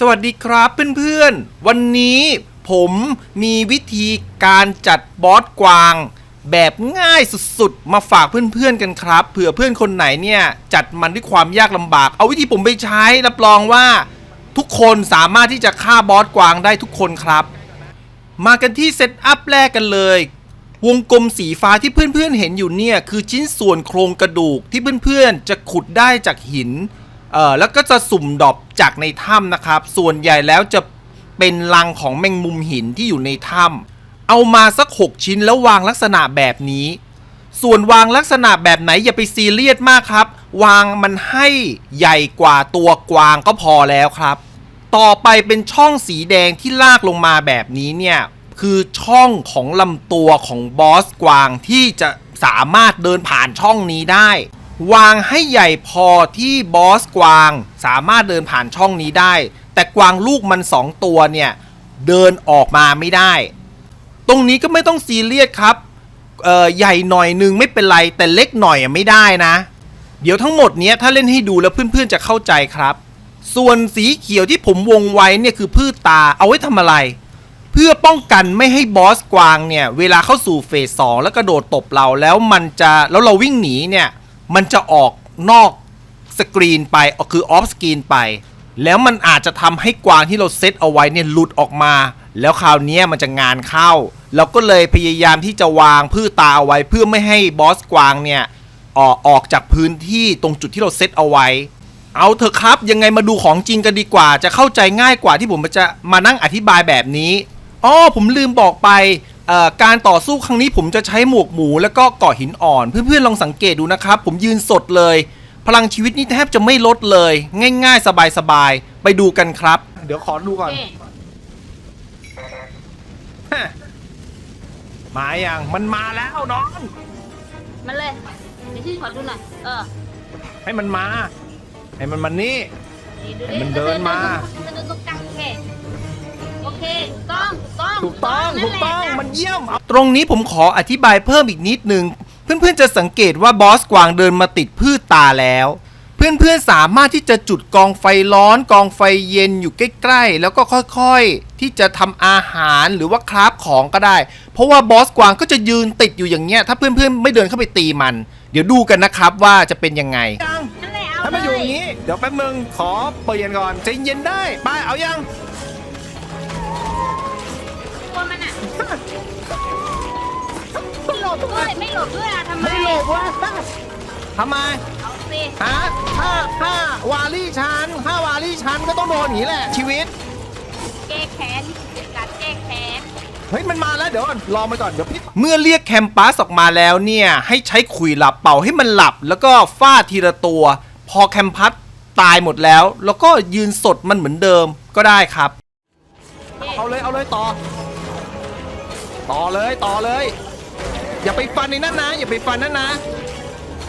สวัสดีครับเพื่อนๆ วันนี้ผมมีวิธีการจัดบอสกวาง แบบง่ายสุดๆ มาฝากเพื่อนๆกันครับ เผื่อเพื่อนคนไหนเนี่ย จัดมันด้วยความยากลำบาก เอาวิธีผมไปใช้รับรองว่าทุกคนสามารถที่จะฆ่าบอสกวางได้ทุกคนครับ มากันที่เซตอัพแรกกันเลย วงกลมสีฟ้าที่เพื่อนๆเห็นอยู่เนี่ย คือชิ้นส่วนโครงกระดูกที่เพื่อนๆจะขุดได้จากหิน เอ่อแล้วก็จะสุ่มดอปจากในถ้ำนะครับ ส่วนใหญ่แล้วจะเป็นรังของแมงมุมหินที่อยู่ในถ้ำเอามาสัก 6 ชิ้นแล้ววางลักษณะแบบนี้ ส่วนวางลักษณะแบบไหนอย่าไปซีเรียสมากครับ วางมันให้ใหญ่กว่าตัวกวางก็พอแล้วครับ ต่อไปเป็นช่องสีแดงที่ลากลงมาแบบนี้เนี่ยคือช่องของลำตัวของบอสกวางที่จะสามารถเดินผ่านช่องนี้ได้ วางให้ใหญ่พอที่บอสกวางสามารถเดินผ่านช่องนี้ได้ แต่กวางลูกมันสองตัวเนี่ย เดินออกมาไม่ได้ ตรงนี้ก็ไม่ต้องซีเรียสครับเออใหญ่หน่อยนึงไม่เป็นไร แต่เล็กหน่อยไม่ได้นะ เดี๋ยวทั้งหมดเนี้ยถ้าเล่นให้ดูแล้วเพื่อนๆจะเข้าใจครับ ส่วนสีเขียวที่ผมวงไว้เนี่ยคือพืชตาเอาไว้ทำอะไร เพื่อป้องกันไม่ให้บอสกวางเนี่ยเวลาเข้าสู่เฟสสองแล้วกระโดดตบเราแล้วมันจะแล้วเราวิ่งหนีเนี่ย มันจะออกนอกสกรีนไปคือออฟสกรีนไป แล้วมันอาจจะทำให้กวางที่เราเซตเอาไว้เนี่ยหลุดออกมา แล้วคราวนี้มันจะงานเข้า เราก็เลยพยายามที่จะวางพืชตาเอาไว้ เพื่อไม่ให้บอสกวางเนี่ยออกออกจากพื้นที่ตรงจุดที่เราเซตเอาไว้ เอาเถอะครับยังไงมาดูของจริงกันดีกว่า จะเข้าใจง่ายกว่าที่ผมจะมานั่งอธิบายแบบนี้อ๋อผมลืมบอกไป การต่อสู้ครั้งนี้ผมจะใช้หมวกหมูแล้วก็เกาะหินอ่อน เพื่อนๆลองสังเกตดูนะครับ ผมยืนสดเลย พลังชีวิตนี่แทบจะไม่ลดเลย ง่ายๆ สบายๆ ไปดูกันครับ เดี๋ยวขอดูก่อนเอ๊ะฮะมาอย่างมันมาแล้วน้องมาเลยเดี๋ยวชื่อขอดูหน่อย เออให้มันมา ให้มันมานี่ นี่ดูให้มันเดินมาเดินตรงกลางโอเคโอเคถูก ต้องถูกต้องถูกต้องนั่ถูนกแหละต้องมันเยี่ยม ตรงนี้ผมขออธิบายเพิ่มอีกนิดนึง เพื่อนๆจะสังเกตว่าบอสกวางเดินมาติดพืชตาแล้ว เพื่อนๆสามารถที่จะจุดกองไฟร้อน กองไฟเย็นอยู่ใกล้ๆ แล้วก็ค่อยๆ ที่จะทำอาหารหรือว่าคราฟของก็ได้ เพราะว่าบอสกวางก็จะยืนติดอยู่อย่างเงี้ย ถ้าเพื่อนๆไม่เดินเข้าไปตีมัน เดี๋ยวดูกันนะครับว่าจะเป็นยังไงนั่นแหละเอาถ้ามาอยู่อย่างนี้ เดี๋ยวแป๊บนึงขอเปลี่ยนก่อนใจเย็นได้ไปเอายัง หลบด้วยอะทำไมไม่หลบวะทำไมเอาสิฮะถ้าถ้าวาลี่ชันถ้าวาลี่ชันก็ต้องโดนอย่างนี้แหละ ชีวิต แก้แค้นเป็นการแก้แค้น เฮ้ยมันมาแล้วเดี๋ยวก่อนรอไปก่อนเดี๋ยวพี่เมื่อเรียกแคมปัสออกมาแล้วเนี่ย ให้ใช้ขุยหลับเป่าให้มันหลับ แล้วก็ฟาดทีละตัว พอแคมปัสตายหมดแล้ว แล้วก็ยืนสดมันเหมือนเดิมก็ได้ครับ เอาเลยเอาเลยต่อ ต่อเลยต่อเลย อย่าไปฟันในนั่นนะ อย่าไปฟันนั่นนะ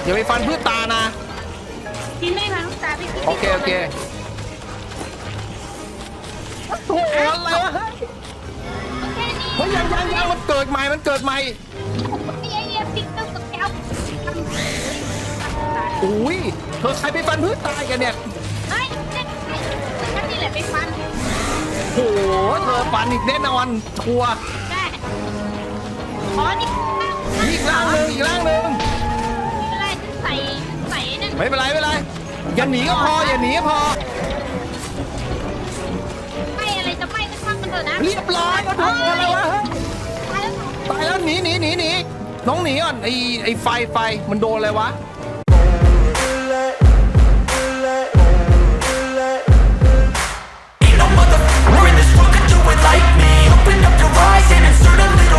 อย่าไปฟันพืชตานะ พี่ไม่มาลูกตาพี่คิดโอเค โอเคโอ้โหอะไรวะโอเคนี่เฮ้ยยังยังยังมันเกิดใหม่ มันเกิดใหม่นี่ไอ้เนี่ยติ๊กต๊อกกับแก้วอุ้ย เธอใครไปฟันพืชตายกันเนี่ยเฮ้ยฉันนี่แหละไปฟันโอ้โห เธอฟันอีกแน่นอนทัวร์ ได้อ๋อนี่ อีกร่างหนึ่งอีกร่างหนึ่งไม่เป็นไรฉันใส่ใส่นั่นไม่เป็นไรไม่เป็นไรอย่าหนีก็พออย่าหนีก็พอไม่อะไรจะไม่ก็ช่างมันเถอะนะเรียบร้อยก็ถูกอะไรวะตายแล้วตายแล้วหนีหนีหนีหนีน้องหนีก่อนไอไอไฟไฟมันโดนอะไรวะ